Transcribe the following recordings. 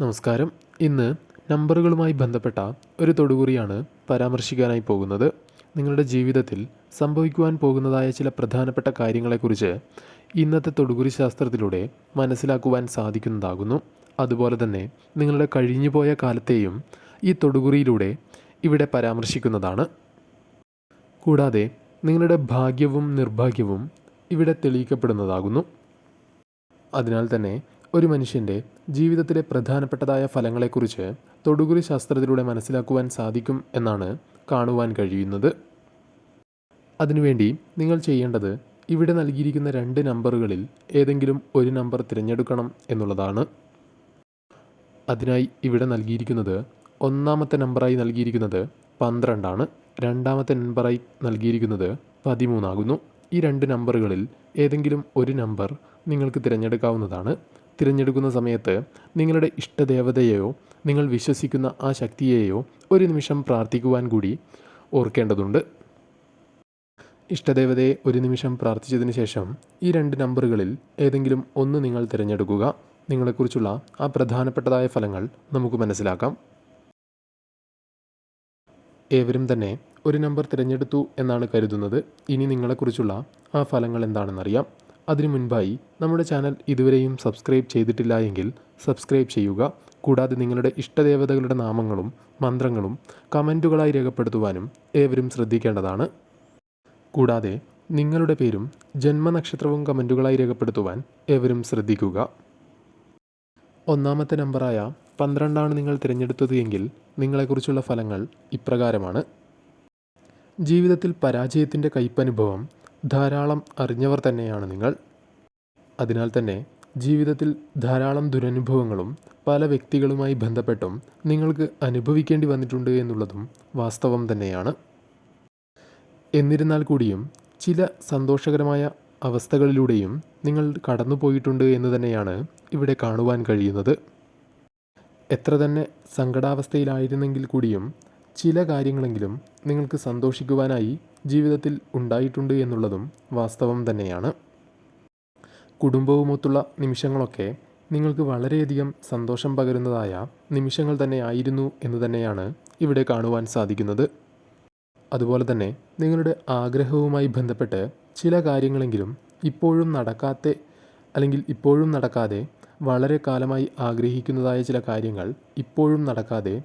നമസ്കാരം. ഇന്ന് നമ്പറുകളുമായി ബന്ധപ്പെട്ട ഒരു തൊടുകുറിയാണ് പരാമർശിക്കാനായി പോകുന്നത്. നിങ്ങളുടെ ജീവിതത്തിൽ സംഭവിക്കുവാൻ പോകുന്നതായ ചില പ്രധാനപ്പെട്ട കാര്യങ്ങളെക്കുറിച്ച് ഇന്നത്തെ തൊടുകുറി ശാസ്ത്രത്തിലൂടെ മനസ്സിലാക്കുവാൻ സാധിക്കുന്നതാകുന്നു. അതുപോലെ തന്നെ നിങ്ങളുടെ കഴിഞ്ഞുപോയ കാലത്തെയും ഈ തൊടുകുറിയിലൂടെ ഇവിടെ പരാമർശിക്കുന്നതാണ്. കൂടാതെ നിങ്ങളുടെ ഭാഗ്യവും നിർഭാഗ്യവും ഇവിടെ തെളിയിക്കപ്പെടുന്നതാകുന്നു. അതിനാൽ തന്നെ ഒരു മനുഷ്യന്റെ ജീവിതത്തിലെ പ്രധാനപ്പെട്ടതായ ഫലങ്ങളെക്കുറിച്ച് തൊടുകുറി ശാസ്ത്രത്തിലൂടെ മനസ്സിലാക്കുവാൻ സാധിക്കും എന്നാണ് കാണുവാൻ കഴിയുന്നത്. അതിനുവേണ്ടി നിങ്ങൾ ചെയ്യേണ്ടത് ഇവിടെ നൽകിയിരിക്കുന്ന രണ്ട് നമ്പറുകളിൽ ഏതെങ്കിലും ഒരു നമ്പർ തിരഞ്ഞെടുക്കണം എന്നുള്ളതാണ്. അതിനായി ഇവിടെ നൽകിയിരിക്കുന്നത് ഒന്നാമത്തെ നമ്പറായി നൽകിയിരിക്കുന്നത് പന്ത്രണ്ടാണ്. രണ്ടാമത്തെ നമ്പറായി നൽകിയിരിക്കുന്നത് പതിമൂന്നാകുന്നു. ഈ രണ്ട് നമ്പറുകളിൽ ഏതെങ്കിലും ഒരു നമ്പർ നിങ്ങൾക്ക് തിരഞ്ഞെടുക്കാവുന്നതാണ്. തിരഞ്ഞെടുക്കുന്ന സമയത്ത് നിങ്ങളുടെ ഇഷ്ടദേവതയെയോ നിങ്ങൾ വിശ്വസിക്കുന്ന ആ ശക്തിയെയോ ഒരു നിമിഷം പ്രാർത്ഥിക്കുവാൻ കൂടി ഓർക്കേണ്ടതുണ്ട്. ഇഷ്ടദേവതയെ ഒരു നിമിഷം പ്രാർത്ഥിച്ചതിന് ശേഷം ഈ രണ്ട് നമ്പറുകളിൽ ഏതെങ്കിലും ഒന്ന് നിങ്ങൾ തിരഞ്ഞെടുക്കുക. നിങ്ങളെക്കുറിച്ചുള്ള ആ പ്രധാനപ്പെട്ടതായ ഫലങ്ങൾ നമുക്ക് മനസ്സിലാക്കാം. ഏവരും തന്നെ ഒരു നമ്പർ തിരഞ്ഞെടുത്തു എന്നാണ് കരുതുന്നത്. ഇനി നിങ്ങളെക്കുറിച്ചുള്ള ആ ഫലങ്ങൾ എന്താണെന്നറിയാം. അതിനു മുൻപായി നമ്മുടെ ചാനൽ ഇതുവരെയും സബ്സ്ക്രൈബ് ചെയ്തിട്ടില്ല എങ്കിൽ സബ്സ്ക്രൈബ് ചെയ്യുക. കൂടാതെ നിങ്ങളുടെ ഇഷ്ടദേവതകളുടെ നാമങ്ങളും മന്ത്രങ്ങളും കമന്റുകളായി രേഖപ്പെടുത്തുവാനും ഏവരും ശ്രദ്ധിക്കേണ്ടതാണ്. കൂടാതെ നിങ്ങളുടെ പേരും ജന്മനക്ഷത്രവും കമന്റുകളായി രേഖപ്പെടുത്തുവാൻ ഏവരും ശ്രദ്ധിക്കുക. ഒന്നാമത്തെ നമ്പറായ പന്ത്രണ്ടാണ് നിങ്ങൾ തിരഞ്ഞെടുത്തത് എങ്കിൽ നിങ്ങളെക്കുറിച്ചുള്ള ഫലങ്ങൾ ഇപ്രകാരമാണ്. ജീവിതത്തിൽ പരാജയത്തിന്റെ കയ്പനുഭവം ധാരാളം അറിഞ്ഞവർ തന്നെയാണ് നിങ്ങൾ. അതിനാൽ തന്നെ ജീവിതത്തിൽ ധാരാളം ദുരനുഭവങ്ങളും പല വ്യക്തികളുമായി ബന്ധപ്പെട്ടും നിങ്ങൾക്ക് അനുഭവിക്കേണ്ടി വന്നിട്ടുണ്ട് എന്നുള്ളതും വാസ്തവം തന്നെയാണ്. എന്നിരുന്നാൽ കൂടിയും ചില സന്തോഷകരമായ അവസ്ഥകളിലൂടെയും നിങ്ങൾ കടന്നുപോയിട്ടുണ്ട് എന്ന് തന്നെയാണ് ഇവിടെ കാണുവാൻ കഴിയുന്നത്. എത്ര തന്നെ സങ്കടാവസ്ഥയിലായിരുന്നെങ്കിൽ കൂടിയും ചില കാര്യങ്ങളെങ്കിലും നിങ്ങൾക്ക് സന്തോഷിക്കുവാനായി ജീവിതത്തിൽ ഉണ്ടായിട്ടുണ്ട് എന്നുള്ളതും വാസ്തവം തന്നെയാണ്. കുടുംബവുമൊത്തുള്ള നിമിഷങ്ങളൊക്കെ നിങ്ങൾക്ക് വളരെയധികം സന്തോഷം പകരുന്നതായ നിമിഷങ്ങൾ തന്നെ ആയിരുന്നു എന്ന് തന്നെയാണ് ഇവിടെ കാണുവാൻ സാധിക്കുന്നത്. അതുപോലെ തന്നെ നിങ്ങളുടെ ആഗ്രഹവുമായി ബന്ധപ്പെട്ട് ചില കാര്യങ്ങളെങ്കിലും ഇപ്പോഴും നടക്കാത്ത അല്ലെങ്കിൽ ഇപ്പോഴും നടക്കാതെ വളരെ കാലമായി ആഗ്രഹിക്കുന്നതായ ചില കാര്യങ്ങൾ ഇപ്പോഴും നടക്കാതെ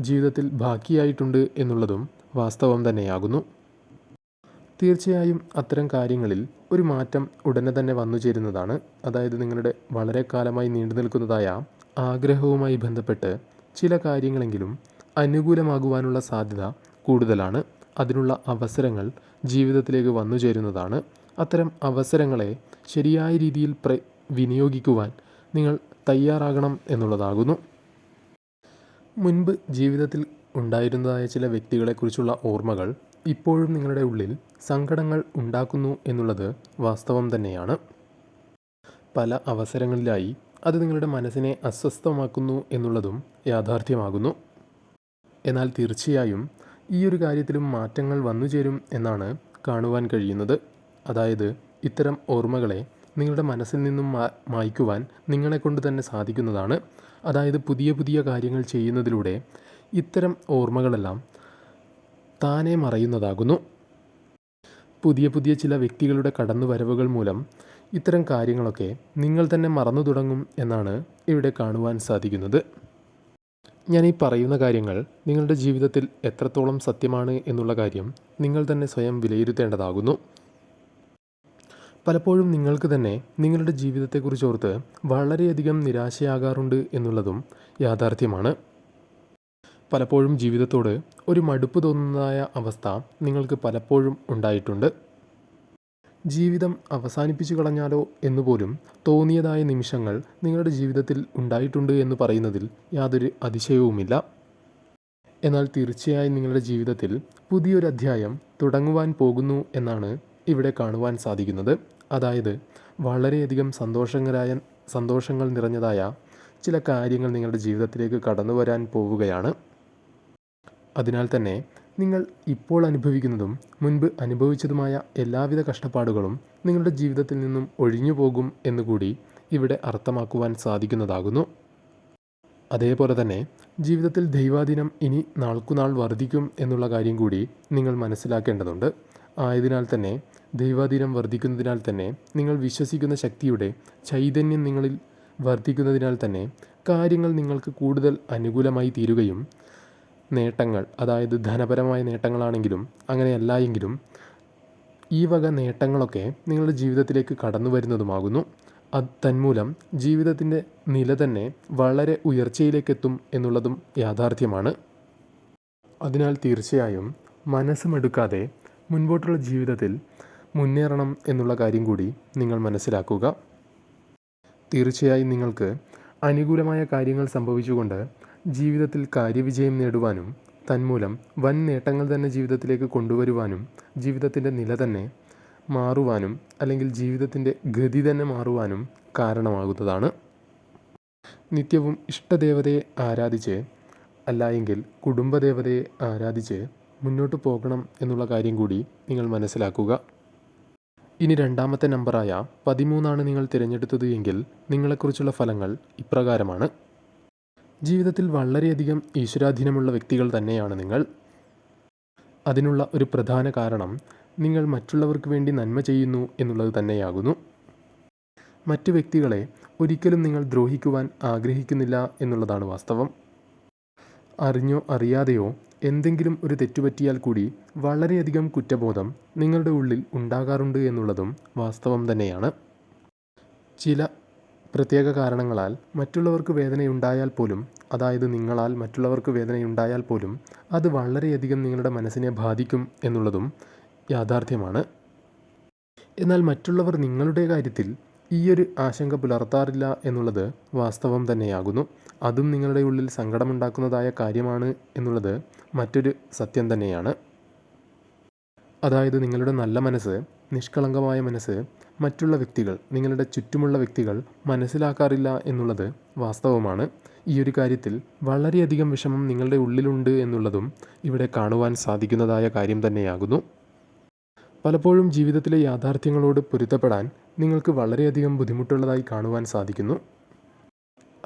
ജീവിതത്തിൽ ബാക്കിയായിട്ടുണ്ട് എന്നുള്ളതും വാസ്തവം തന്നെയാകുന്നു. തീർച്ചയായും അത്തരം കാര്യങ്ങളിൽ ഒരു മാറ്റം ഉടനെ തന്നെ വന്നു ചേരുന്നതാണ്. അതായത് നിങ്ങളുടെ വളരെ കാലമായി നീണ്ടു നിൽക്കുന്നതായ ആഗ്രഹവുമായി ബന്ധപ്പെട്ട് ചില കാര്യങ്ങളെങ്കിലും അനുകൂലമാകുവാനുള്ള സാധ്യത കൂടുതലാണ്. അതിനുള്ള അവസരങ്ങൾ ജീവിതത്തിലേക്ക് വന്നു ചേരുന്നതാണ്. അത്തരം അവസരങ്ങളെ ശരിയായ രീതിയിൽ പ്ര വിനിയോഗിക്കുവാൻ നിങ്ങൾ തയ്യാറാകണം എന്നുള്ളതാകുന്നു. മുൻപ് ജീവിതത്തിൽ ഉണ്ടായിരുന്നതായ ചില വ്യക്തികളെക്കുറിച്ചുള്ള ഓർമ്മകൾ ഇപ്പോഴും നിങ്ങളുടെ ഉള്ളിൽ സങ്കടങ്ങൾ ഉണ്ടാക്കുന്നു എന്നുള്ളത് വാസ്തവം തന്നെയാണ്. പല അവസരങ്ങളിലായി അത് നിങ്ങളുടെ മനസ്സിനെ അസ്വസ്ഥമാക്കുന്നു എന്നുള്ളതും യാഥാർത്ഥ്യമാകുന്നു. എന്നാൽ തീർച്ചയായും ഈ ഒരു കാര്യത്തിലും മാറ്റങ്ങൾ വന്നു ചേരും എന്നാണ് കാണുവാൻ കഴിയുന്നത്. അതായത് ഇത്തരം ഓർമ്മകളെ നിങ്ങളുടെ മനസ്സിൽ നിന്നും മായ്ക്കുവാൻ നിങ്ങളെ കൊണ്ട് തന്നെ സാധിക്കുന്നതാണ്. അതായത് പുതിയ പുതിയ കാര്യങ്ങൾ ചെയ്യുന്നതിലൂടെ ഇത്തരം ഓർമ്മകളെല്ലാം താനെ മറയുന്നതാകുന്നു. പുതിയ പുതിയ ചില വ്യക്തികളുടെ കടന്നുവരവുകൾ മൂലം ഇത്തരം കാര്യങ്ങളൊക്കെ നിങ്ങൾ തന്നെ മറന്നു തുടങ്ങും എന്നാണ് ഇവിടെ കാണുവാൻ സാധിക്കുന്നത്. ഞാൻ ഈ പറയുന്ന കാര്യങ്ങൾ നിങ്ങളുടെ ജീവിതത്തിൽ എത്രത്തോളം സത്യമാണ് എന്നുള്ള കാര്യം നിങ്ങൾ തന്നെ സ്വയം വിലയിരുത്തേണ്ടതാകുന്നു. പലപ്പോഴും നിങ്ങൾക്ക് തന്നെ നിങ്ങളുടെ ജീവിതത്തെക്കുറിച്ച് ഓർത്ത് വളരെയധികം നിരാശയാകാറുണ്ട് എന്നുള്ളതും യാഥാർത്ഥ്യമാണ്. പലപ്പോഴും ജീവിതത്തോട് ഒരു മടുപ്പ് തോന്നുന്നതായ അവസ്ഥ നിങ്ങൾക്ക് പലപ്പോഴും ഉണ്ടായിട്ടുണ്ട്. ജീവിതം അവസാനിപ്പിച്ചു കളഞ്ഞാലോ എന്നുപോലും തോന്നിയതായ നിമിഷങ്ങൾ നിങ്ങളുടെ ജീവിതത്തിൽ ഉണ്ടായിട്ടുണ്ട് എന്ന് പറയുന്നതിൽ യാതൊരു അതിശയവുമില്ല. എന്നാൽ തീർച്ചയായും നിങ്ങളുടെ ജീവിതത്തിൽ പുതിയൊരു അധ്യായം തുടങ്ങുവാൻ പോകുന്നു എന്നാണ് ഇവിടെ കാണുവാൻ സാധിക്കുന്നത്. അതായത് വളരെയധികം സന്തോഷകരായ സന്തോഷങ്ങൾ നിറഞ്ഞതായ ചില കാര്യങ്ങൾ നിങ്ങളുടെ ജീവിതത്തിലേക്ക് കടന്നു വരാൻ പോവുകയാണ്. അതിനാൽ തന്നെ നിങ്ങൾ ഇപ്പോൾ അനുഭവിക്കുന്നതും മുൻപ് അനുഭവിച്ചതുമായ എല്ലാവിധ കഷ്ടപ്പാടുകളും നിങ്ങളുടെ ജീവിതത്തിൽ നിന്നും ഒഴിഞ്ഞു പോകും എന്നുകൂടി ഇവിടെ അർത്ഥമാക്കുവാൻ സാധിക്കുന്നതാകുന്നു. അതേപോലെ തന്നെ ജീവിതത്തിൽ ദൈവാദിനം ഇനി നാൾക്കുനാൾ വർദ്ധിക്കും എന്നുള്ള കാര്യം കൂടി നിങ്ങൾ മനസ്സിലാക്കേണ്ടതുണ്ട്. ആയതിനാൽ തന്നെ ദൈവാദിനം വർദ്ധിക്കുന്നതിനാൽ തന്നെ നിങ്ങൾ വിശ്വസിക്കുന്ന ശക്തിയുടെ ചൈതന്യം നിങ്ങളിൽ വർദ്ധിക്കുന്നതിനാൽ തന്നെ കാര്യങ്ങൾ നിങ്ങൾക്ക് കൂടുതൽ അനുകൂലമായി തീരുകയും നേട്ടങ്ങൾ അതായത് ധനപരമായ നേട്ടങ്ങളാണെങ്കിലും അങ്ങനെയല്ല എങ്കിലും ഈ വക നേട്ടങ്ങളൊക്കെ നിങ്ങളുടെ ജീവിതത്തിലേക്ക് കടന്നു വരുന്നതുമാകുന്നു. അത് തന്മൂലം ജീവിതത്തിന്റെ നില തന്നെ വളരെ ഉയർച്ചയിലേക്കെത്തും എന്നുള്ളതും യാഥാർത്ഥ്യമാണ്. അതിനാൽ തീർച്ചയായും മനസ്സുമെടുക്കാതെ മുൻപോട്ടുള്ള ജീവിതത്തിൽ മുന്നേറണം എന്നുള്ള കാര്യം കൂടി നിങ്ങൾ മനസ്സിലാക്കുക. തീർച്ചയായും നിങ്ങൾക്ക് അനുകൂലമായ കാര്യങ്ങൾ സംഭവിച്ചുകൊണ്ട് ജീവിതത്തിൽ കാര്യവിജയം നേടുവാനും തന്മൂലം വൻ നേട്ടങ്ങൾ തന്നെ ജീവിതത്തിലേക്ക് കൊണ്ടുവരുവാനും ജീവിതത്തിന്റെ നില തന്നെ മാറുവാനും അല്ലെങ്കിൽ ജീവിതത്തിന്റെ ഗതി തന്നെ മാറുവാനും കാരണമാകുന്നതാണ്. നിത്യവും ഇഷ്ടദേവതയെ ആരാധിച്ച് അല്ല എങ്കിൽ കുടുംബദേവതയെ ആരാധിച്ച് മുന്നോട്ട് പോകണം എന്നുള്ള കാര്യം കൂടി നിങ്ങൾ മനസ്സിലാക്കുക. ഇനി രണ്ടാമത്തെ നമ്പറായ പതിമൂന്നാണ് നിങ്ങൾ തിരഞ്ഞെടുത്തത് എങ്കിൽ നിങ്ങളെക്കുറിച്ചുള്ള ഫലങ്ങൾ ഇപ്രകാരമാണ്. ജീവിതത്തിൽ വളരെയധികം ഈശ്വരാധീനമുള്ള വ്യക്തികൾ തന്നെയാണ് നിങ്ങൾ. അതിനുള്ള ഒരു പ്രധാന കാരണം നിങ്ങൾ മറ്റുള്ളവർക്ക് വേണ്ടി നന്മ ചെയ്യുന്നു എന്നുള്ളത് തന്നെയാകുന്നു. മറ്റു വ്യക്തികളെ ഒരിക്കലും നിങ്ങൾ ദ്രോഹിക്കുവാൻ ആഗ്രഹിക്കുന്നില്ല എന്നുള്ളതാണ് വാസ്തവം. അറിഞ്ഞോ അറിയാതെയോ എന്തെങ്കിലും ഒരു തെറ്റുപറ്റിയാൽ കൂടി വളരെയധികം കുറ്റബോധം നിങ്ങളുടെ ഉള്ളിൽ ഉണ്ടാകാറുണ്ട് എന്നുള്ളതും വാസ്തവം തന്നെയാണ്. ചില പ്രത്യേക കാരണങ്ങളാൽ മറ്റുള്ളവർക്ക് വേദനയുണ്ടായാൽ പോലും അതായത് നിങ്ങളാൽ മറ്റുള്ളവർക്ക് വേദനയുണ്ടായാൽ പോലും അത് വളരെയധികം നിങ്ങളുടെ മനസ്സിനെ ബാധിക്കും എന്നുള്ളതും യാഥാർത്ഥ്യമാണ്. എന്നാൽ മറ്റുള്ളവർ നിങ്ങളുടെ കാര്യത്തിൽ ഈയൊരു ആശങ്ക പുലർത്താറില്ല എന്നുള്ളത് വാസ്തവം തന്നെയാകുന്നു. അതും നിങ്ങളുടെ ഉള്ളിൽ സങ്കടമുണ്ടാക്കുന്നതായ കാര്യമാണ് എന്നുള്ളത് മറ്റൊരു സത്യം തന്നെയാണ്. അതായത് നിങ്ങളുടെ നല്ല മനസ്സ് നിഷ്കളങ്കമായ മനസ്സ് മറ്റുള്ള വ്യക്തികൾ നിങ്ങളുടെ ചുറ്റുമുള്ള വ്യക്തികൾ മനസ്സിലാക്കാറില്ല എന്നുള്ളത് വാസ്തവമാണ്. ഈ ഒരു കാര്യത്തിൽ വളരെയധികം വിഷമം നിങ്ങളുടെ ഉള്ളിലുണ്ട് എന്നുള്ളതും ഇവിടെ കാണുവാൻ സാധിക്കുന്നതായ കാര്യം തന്നെയാകുന്നു. പലപ്പോഴും ജീവിതത്തിലെ യാഥാർത്ഥ്യങ്ങളോട് പൊരുത്തപ്പെടാൻ നിങ്ങൾക്ക് വളരെയധികം ബുദ്ധിമുട്ടുള്ളതായി കാണുവാൻ സാധിക്കുന്നു.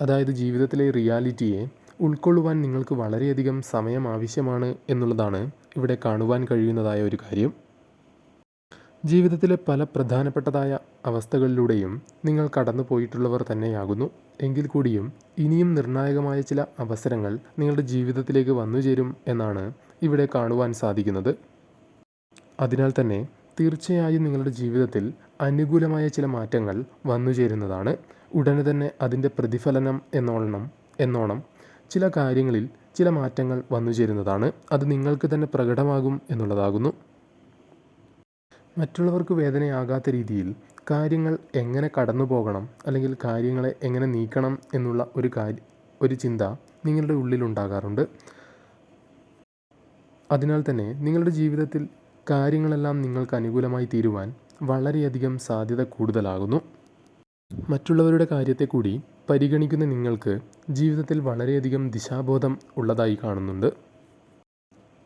അതായത് ജീവിതത്തിലെ റിയാലിറ്റിയെ ഉൾക്കൊള്ളുവാൻ നിങ്ങൾക്ക് വളരെയധികം സമയം ആവശ്യമാണ് എന്നുള്ളതാണ് ഇവിടെ കാണുവാൻ കഴിയുന്നതായ ഒരു കാര്യം. ജീവിതത്തിലെ പല പ്രധാനപ്പെട്ടതായ അവസ്ഥകളിലൂടെയും നിങ്ങൾ കടന്നു പോയിട്ടുള്ളവർ തന്നെയാകുന്നു. എങ്കിൽ കൂടിയും ഇനിയും നിർണായകമായ ചില അവസരങ്ങൾ നിങ്ങളുടെ ജീവിതത്തിലേക്ക് വന്നു ചേരും എന്നാണ് ഇവിടെ കാണുവാൻ സാധിക്കുന്നത്. അതിനാൽ തന്നെ തീർച്ചയായും നിങ്ങളുടെ ജീവിതത്തിൽ അനുകൂലമായ ചില മാറ്റങ്ങൾ വന്നു ചേരുന്നതാണ്. ഉടനെ തന്നെ അതിന്റെ പ്രതിഫലനം എന്നോണം എന്നോണം ചില കാര്യങ്ങളിൽ ചില മാറ്റങ്ങൾ വന്നു ചേരുന്നതാണ്. അത് നിങ്ങൾക്ക് തന്നെ പ്രകടമാകും എന്നുള്ളതാകുന്നു. മറ്റുള്ളവർക്ക് വേദനയാകാത്ത രീതിയിൽ കാര്യങ്ങൾ എങ്ങനെ കടന്നു പോകണം അല്ലെങ്കിൽ കാര്യങ്ങളെ എങ്ങനെ നീക്കണം എന്നുള്ള ഒരു കാര്യ ഒരു ചിന്ത നിങ്ങളുടെ ഉള്ളിലുണ്ടാകാറുണ്ട് അതിനാൽ തന്നെ നിങ്ങളുടെ ജീവിതത്തിൽ കാര്യങ്ങളെല്ലാം നിങ്ങൾക്ക് അനുകൂലമായി തീരുവാൻ വളരെയധികം സാധ്യത കൂടുതലാകുന്നു. മറ്റുള്ളവരുടെ കാര്യത്തെ കൂടി പരിഗണിക്കുന്ന നിങ്ങൾക്ക് ജീവിതത്തിൽ വളരെയധികം ദിശാബോധം ഉള്ളതായി കാണുന്നുണ്ട്.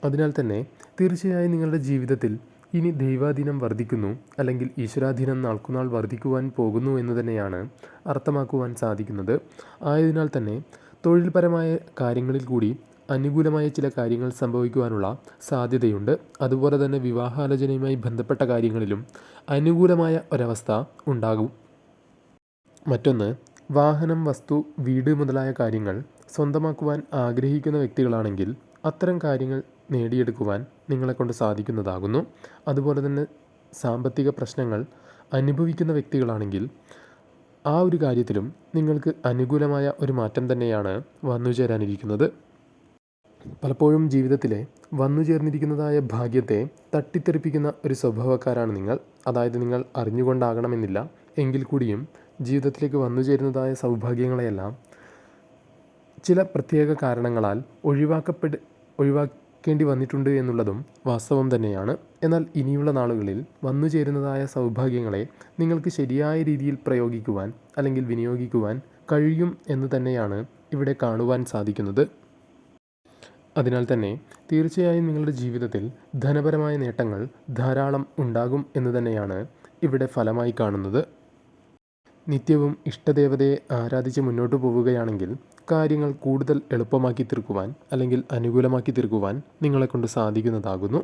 അതിനാൽ തന്നെ തീർച്ചയായും നിങ്ങളുടെ ജീവിതത്തിൽ ഇനി ദൈവാധീനം വർദ്ധിക്കുന്നു അല്ലെങ്കിൽ ഈശ്വരാധീനം നാൾക്കുനാൾ വർദ്ധിക്കുവാൻ പോകുന്നു എന്ന് തന്നെയാണ് അർത്ഥമാക്കുവാൻ സാധിക്കുന്നത്. ആയതിനാൽ തന്നെ തൊഴിൽപരമായ കാര്യങ്ങളിൽ കൂടി അനുകൂലമായ ചില കാര്യങ്ങൾ സംഭവിക്കുവാനുള്ള സാധ്യതയുണ്ട്. അതുപോലെ തന്നെ വിവാഹാലോചനയുമായി ബന്ധപ്പെട്ട കാര്യങ്ങളിലും അനുകൂലമായ ഒരവസ്ഥ ഉണ്ടാകും. മറ്റൊന്ന് വാഹനം വസ്തു വീട് മുതലായ കാര്യങ്ങൾ സ്വന്തമാക്കുവാൻ ആഗ്രഹിക്കുന്ന വ്യക്തികളാണെങ്കിൽ അത്തരം കാര്യങ്ങൾ നേടിയെടുക്കുവാൻ നിങ്ങളെക്കൊണ്ട് സാധിക്കുന്നതാകുന്നു. അതുപോലെ തന്നെ സാമ്പത്തിക പ്രശ്നങ്ങൾ അനുഭവിക്കുന്ന വ്യക്തികളാണെങ്കിൽ ആ ഒരു കാര്യത്തിലും നിങ്ങൾക്ക് അനുകൂലമായ ഒരു മാറ്റം തന്നെയാണ് വന്നു ചേരാനിരിക്കുന്നത്. പലപ്പോഴും ജീവിതത്തിലെ വന്നു ചേർന്നിരിക്കുന്നതായ ഭാഗ്യത്തെ തട്ടിത്തെറിപ്പിക്കുന്ന ഒരു സ്വഭാവക്കാരാണ് നിങ്ങൾ. അതായത് നിങ്ങൾ അറിഞ്ഞുകൊണ്ടാകണമെന്നില്ല. എങ്കിൽ കൂടിയും ജീവിതത്തിലേക്ക് വന്നു ചേരുന്നതായ സൗഭാഗ്യങ്ങളെയെല്ലാം ചില പ്രത്യേക കാരണങ്ങളാൽ ഒഴിവാക്കപ്പെട് ഒഴിവാക്കേണ്ടി വന്നിട്ടുണ്ട് എന്നുള്ളതും വാസ്തവം തന്നെയാണ്. എന്നാൽ ഇനിയുള്ള നാളുകളിൽ വന്നു ചേരുന്നതായ സൗഭാഗ്യങ്ങളെ നിങ്ങൾക്ക് ശരിയായ രീതിയിൽ പ്രയോഗിക്കുവാൻ അല്ലെങ്കിൽ വിനിയോഗിക്കുവാൻ കഴിയും എന്ന് തന്നെയാണ് ഇവിടെ കാണുവാൻ സാധിക്കുന്നത്. അതിനാൽ തന്നെ തീർച്ചയായും നിങ്ങളുടെ ജീവിതത്തിൽ ധനപരമായ നേട്ടങ്ങൾ ധാരാളം ഉണ്ടാകും എന്ന് തന്നെയാണ് ഇവിടെ ഫലമായി കാണുന്നത്. നിത്യവും ഇഷ്ടദേവതയെ ആരാധിച്ച് മുന്നോട്ട് പോവുകയാണെങ്കിൽ കാര്യങ്ങൾ കൂടുതൽ എളുപ്പമാക്കി തീർക്കുവാൻ അല്ലെങ്കിൽ അനുകൂലമാക്കി തീർക്കുവാൻ നിങ്ങളെക്കൊണ്ട് സാധിക്കുന്നതാകുന്നു.